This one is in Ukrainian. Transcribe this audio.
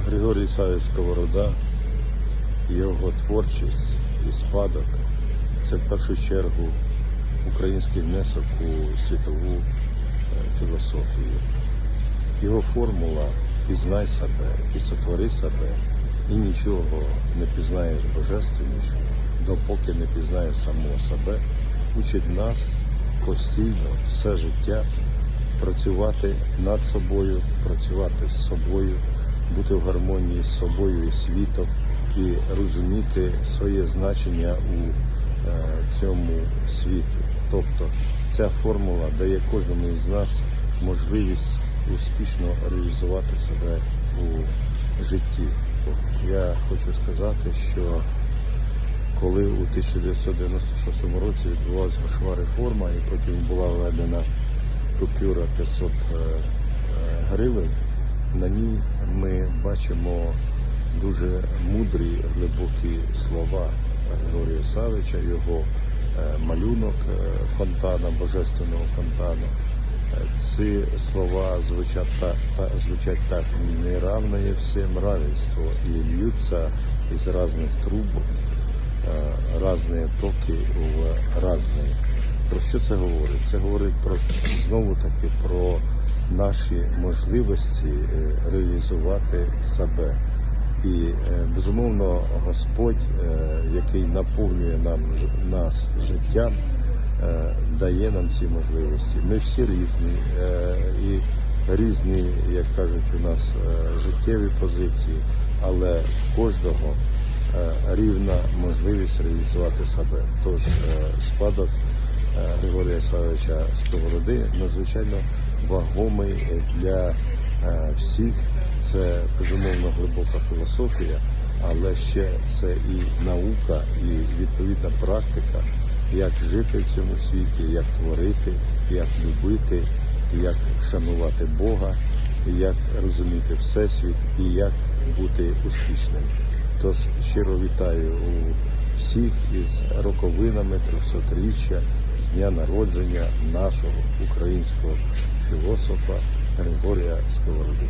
Григорій Савич Сковорода, його творчість і спадок це в першу чергу український внесок у світову е, філософію. Його формула пізнай себе і сотвори себе, і нічого не пізнаєш божественніше, допоки не пізнаєш самого себе, учить нас постійно все життя працювати над собою, працювати з собою, бути в гармонії з собою і світом і розуміти своє значення у е, цьому світі. Тобто ця формула дає кожному із нас можливість успішно реалізувати себе у житті. Я хочу сказати, що коли у 1996 році відбулася грошова реформа і потім була введена купюра 500 е, е, гривень, на ній ми бачимо дуже мудрі, глибокі слова Григорія Савича, його е, малюнок е, фонтана, божественного фонтану. Е, Ці слова звучать так, та, звучать так неравное всем равенство и льются из разных труб е, разные токи в разные. Про що це говорить? Це говорить про знову таки про наші можливості е, реалізувати себе. І е, безумовно Господь, е, який наповнює нам нас життям, дає нам ці можливості. Ми всі різні і різні, як кажуть, у нас життєві позиції, але в кожного рівна можливість реалізувати себе. Тож спадок Григорія Савича Сковороди надзвичайно вагомий для е, всіх. Це безумовно глибока філософія, але ще це і наука, і відповідна практика, як жити в цьому світі, як творити, як любити, як шанувати Бога, як розуміти Всесвіт і як бути успішним. Тож щиро вітаю у всіх із роковинами 300-річчя з дня народження нашого українського філософа Григорія Сковороди.